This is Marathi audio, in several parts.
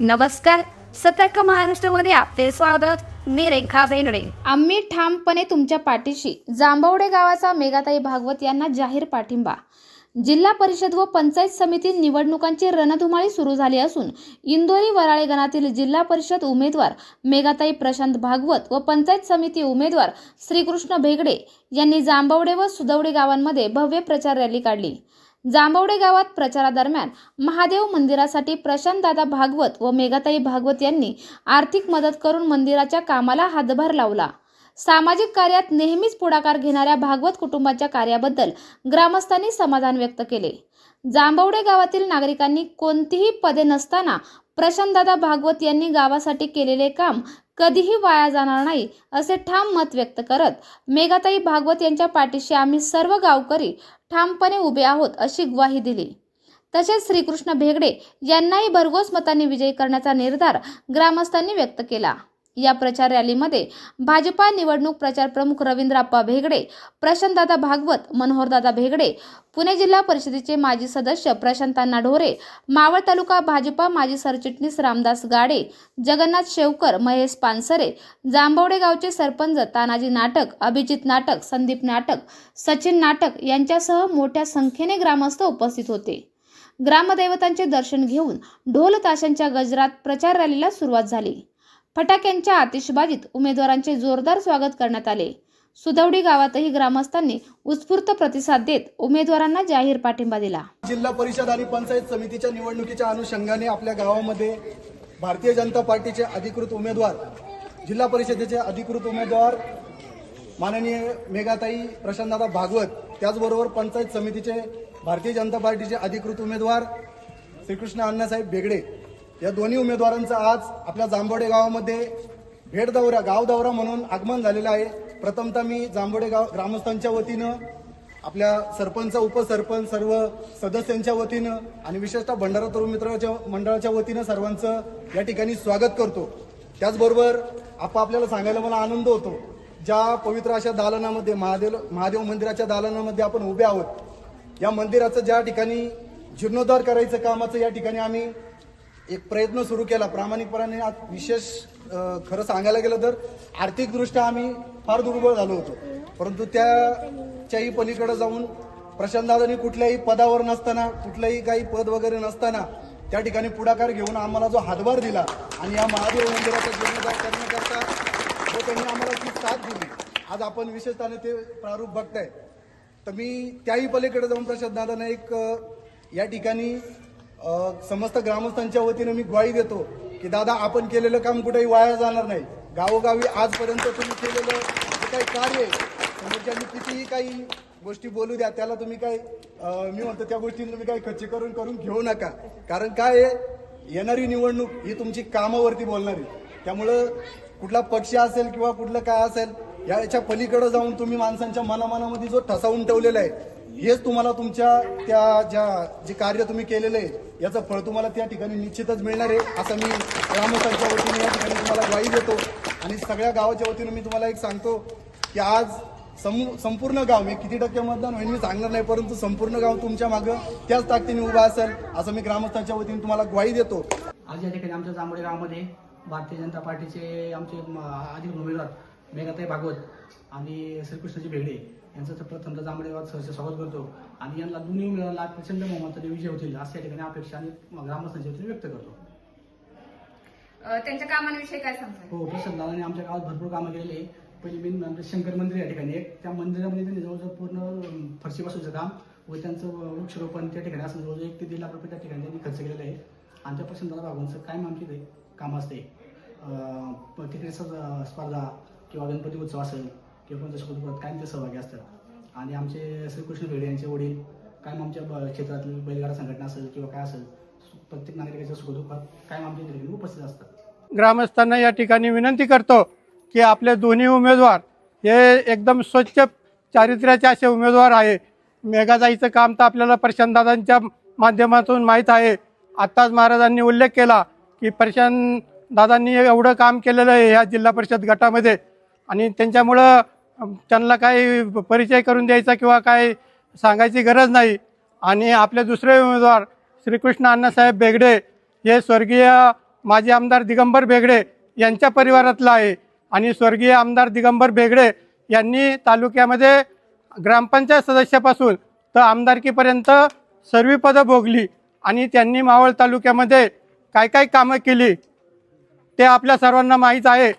नमस्कार. सतर्क महाराष्ट्रामध्ये आपले स्वागत. मी रेखा बेनडे आम्ही ठामपणे तुमच्या पाठीशी जांभवडे गावाचा मेघाताई भागवत यांना जाहीर पाठिंबा. जिल्हा परिषद व पंचायत समिती निवडणुकांची रणधुमाळी सुरू झाली असून इंदोरी वराळे गणातील जिल्हा परिषद उमेदवार मेघाताई प्रशांत भागवत व पंचायत समिती उमेदवार श्रीकृष्ण भेगडे यांनी जांभवडे व सुदवडे गावांमध्ये भव्य प्रचार रॅली काढली. जांभवडे गावात प्रचारादरम्यान महादेव मंदिरासाठी प्रशांतदादा भागवत व मेघाताई भागवत यांनी आर्थिक मदत करून मंदिराच्या कामाला हातभार लावला. सामाजिक कार्यात नेहमीच पुढाकार घेणाऱ्या भागवत कुटुंबाच्या कार्याबद्दल ग्रामस्थांनी समाधान व्यक्त केले. जांभवडे गावातील नागरिकांनी कोणतीही पदे नसताना प्रशांतदादा भागवत यांनी गावासाठी केलेले काम कधीही वाया जाणार नाही असे ठाम मत व्यक्त करत मेघाताई भागवत यांच्या पाठीशी आम्ही सर्व गावकरी ठामपणे उभे आहोत अशी ग्वाही दिली. तसेच श्रीकृष्ण भेगडे यांनाही भरघोस मतांनी विजयी करण्याचा निर्धार ग्रामस्थांनी व्यक्त केला. या प्रचार रॅलीमध्ये भाजपा निवडणूक प्रचार प्रमुख रवींद्रप्पा भेगडे प्रशांतदादा भागवत मनोहरदादा भेगडे पुणे जिल्हा परिषदेचे माजी सदस्य प्रशांतांना ढोरे मावळ तालुका भाजपा माजी सरचिटणीस रामदास गाडे जगन्नाथ शेवकर महेश पानसरे जांभवडे गावचे सरपंच तानाजी नाटक अभिजित नाटक संदीप नाटक सचिन नाटक यांच्यासह मोठ्या संख्येने ग्रामस्थ उपस्थित होते. ग्रामदैवतांचे दर्शन घेऊन ढोल ताशांच्या गजरात प्रचार रॅलीला सुरुवात झाली. फटाक्यांच्या आतिषबाजीत उमेदवारांचे जोरदार स्वागत करण्यात आले. सुदवडी गावातही ग्रामस्थांनी उत्स्फूर्त प्रतिसाद देत उमेदवारांना जाहीर पाठिंबा दिला. जिल्हा परिषद आणि पंचायत समितीच्या निवडणुकीच्या अनुषंगाने आपल्या गावामध्ये भारतीय जनता पार्टीचे अधिकृत उमेदवार जिल्हा परिषदेचे अधिकृत उमेदवार माननीय मेघाताई प्रशांतदादा भागवत त्याचबरोबर पंचायत समितीचे भारतीय जनता पार्टीचे अधिकृत उमेदवार श्रीकृष्ण अण्णासाहेब बेगडे या दोन्ही उमेदवारांचं आज आपल्या जांभोडे गावामध्ये भेट दौरा गाव दौरा म्हणून आगमन झालेलं आहे. प्रथमतः मी जांभोडे गाव ग्रामस्थांच्या वतीनं आपल्या सरपंच उपसरपंच सर्व सदस्यांच्या वतीनं आणि विशेषतः भंडारा तरुण मित्राच्या मंडळाच्या वतीनं सर्वांचं या ठिकाणी स्वागत करतो. त्याचबरोबर आपा आपल्याला सांगायला मला आनंद होतो. ज्या पवित्र अशा दालनामध्ये महादेव महादेव मंदिराच्या दालनामध्ये आपण उभे आहोत या मंदिराचं ज्या ठिकाणी जीर्णोद्धार करायचं कामाचं या ठिकाणी आम्ही एक प्रयत्न सुरू केला. प्रामाणिकपणाने आज विशेष अ, खरं सांगायला गेलं तर आर्थिकदृष्ट्या आम्ही फार दुर्बळ झालो होतो. परंतु त्याच्याही पलीकडे जाऊन प्रशांतदादांनी कुठल्याही पदावर नसताना कुठलंही काही पद वगैरे नसताना त्या ठिकाणी पुढाकार घेऊन आम्हाला जो हातभार दिला आणि या महादेव मंदिराचा जीर्णोद्धार करण्याकरता जो त्यांनी आम्हाला ती साथ दिली. आज आपण विशेषतःने ते प्रारूप बघताय. तर मी त्याही पलीकडे जाऊन प्रसाद दादांना एक अ, या ठिकाणी समस्त ग्रामस्थांच्या वतीनं मी ग्वाही देतो की दादा आपण केलेलं काम कुठेही वाया जाणार नाही. गावोगावी आजपर्यंत तुम्ही केलेलं जे काही कार्य आहे समोरच्यांनी कितीही काही गोष्टी बोलू द्या त्याला तुम्ही काय मी म्हणतो त्या गोष्टींना तुम्ही काही खच्ची करून करून घेऊ नका. कारण काय आहे येणारी निवडणूक ही तुमची कामावरती बोलणारी. त्यामुळं कुठला पक्ष असेल किंवा कुठलं काय असेल याच्या पलीकडे जाऊन तुम्ही माणसांच्या मनामनामध्ये जो ठसावून ठेवलेला आहे हेच तुम्हाला तुमच्या त्या ज्या जे कार्य तुम्ही केलेलं आहे याचं फळ तुम्हाला त्या ठिकाणी निश्चितच मिळणार आहे असं मी ग्रामस्थांच्या वतीने या ठिकाणी तुम्हाला ग्वाही देतो. आणि सगळ्या गावाच्या वतीने मी तुम्हाला एक सांगतो की आज समू संपूर्ण गाव मी किती टक्के मतदान होईल मी सांगणार नाही परंतु संपूर्ण गाव तुमच्या मागं त्याच ताकदीने उभा असेल असं मी ग्रामस्थांच्या वतीने तुम्हाला ग्वाही देतो. आज या ठिकाणी आमच्या जांभळे गावामध्ये भारतीय जनता पार्टीचे आमचे अधिक उमेदवार मेघाताई भागवत आणि श्रीकृष्णजी भेगडे यांचं तर प्रथमतः जांभोळे गावात सहर्ष स्वागत करतो. आणि यांना दोन्ही उमेदवारांना प्रचंड बहुमताने विजय होतील असं या ठिकाणी अपेक्षा आणि ग्रामस्थांच्या वतीने व्यक्त करतो. त्यांच्या कामांविषयी काय सांगताय? हो प्रसाद दादाने आमच्या गावात भरपूर कामं केलेली आहे. पहिली मेन आमचं शंकर मंदिर या ठिकाणी एक. त्या मंदिरामध्ये त्यांनी जवळजवळ पूर्ण फरशी काम व त्यांचं वृक्षरोपण त्या ठिकाणी असं जवळजवळ एक ते दीड लाख रुपये त्या ठिकाणी त्यांनी खर्च केलेला आहे. आणि त्या भागवांचं कायम आमची ते? काम असते. तिकडे स्पर्धा किंवा गणपती उत्सव असेल किंवा कोणत्या स्पर्धेत कायम ते सहभागी असतात. आणि आमचे श्रीकृष्ण भेडे यांचे वडील कायम आमच्या क्षेत्रातील बैलगाडा संघटना असेल किंवा काय असेल प्रत्येक नागरिकाच्या सुखदुःखात कायम आमच्या ठिकाणी उपस्थित असतात. ग्रामस्थांना या ठिकाणी विनंती करतो की आपले दोन्ही उमेदवार हे एकदम स्वच्छ चारित्र्याचे असे उमेदवार आहे. मेघाजाईचं काम तर आपल्याला प्रशांतदादांच्या माध्यमातून माहीत आहे. आत्ताच महाराजांनी उल्लेख केला की प्रशांत दादांनी एवढं काम केलेलं आहे ह्या जिल्हा परिषद गटामध्ये. आणि त्यांच्यामुळं त्यांना काही परिचय करून द्यायचा किंवा काय सांगायची गरज नाही. आणि आपले दुसरे उमेदवार श्रीकृष्ण अण्णासाहेब बेगडे हे स्वर्गीय माजी आमदार दिगंबर बेगडे यांच्या परिवारातला आहे. आणि स्वर्गीय आमदार दिगंबर बेगडे यांनी तालुक्यामध्ये ग्रामपंचायत सदस्यापासून तर आमदारकीपर्यंत सर्व पदं भोगली. आणि त्यांनी मावळ तालुक्यामध्ये काय काय कामं केली ते आपल्या सर्वांना माहीत आहे.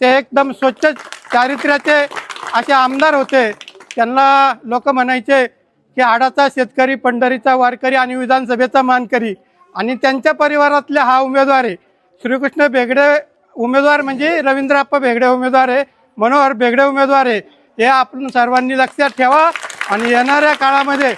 ते एकदम स्वच्छ चारित्र्याचे असे आमदार होते त्यांना लोक म्हणायचे की आडाचा शेतकरी पंढरीचा वारकरी आणि विधानसभेचा मानकरी आणि त्यांच्या परिवारातले हा उमेदवार आहे. श्रीकृष्ण बेगडे उमेदवार म्हणजे रवींद्रप्पा बेगडे उमेदवार आहे मनोहर बेगडे उमेदवार आहे. हे आपण सर्वांनी लक्षात ठेवा आणि येणाऱ्या काळामध्ये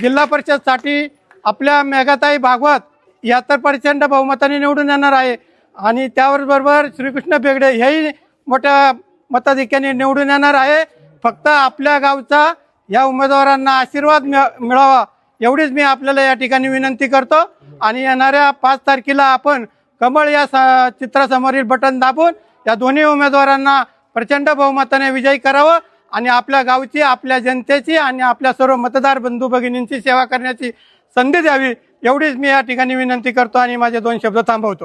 जिल्हा परिषदसाठी आपल्या मेघाताई भागवत या तर प्रचंड बहुमताने निवडून येणार आहे. आणि त्याबरोबर श्रीकृष्ण बेगडे हेही मोठ्या मताधिक्याने निवडून येणार आहे. फक्त आपल्या गावचा या उमेदवारांना आशीर्वाद मिळावा एवढीच मी आपल्याला या ठिकाणी विनंती करतो. आणि येणाऱ्या पाच तारखेला आपण कमळ या स- चित्रासमोरील बटन दाबून या दोन्ही उमेदवारांना प्रचंड बहुमताने विजयी करावं आणि आपल्या गावची आपल्या जनतेची आणि आपल्या सर्व मतदार बंधू भगिनींची सेवा करण्याची संधी द्यावी एवढीच मी या ठिकाणी विनंती करतो आणि माझे दोन शब्द थांबवतो.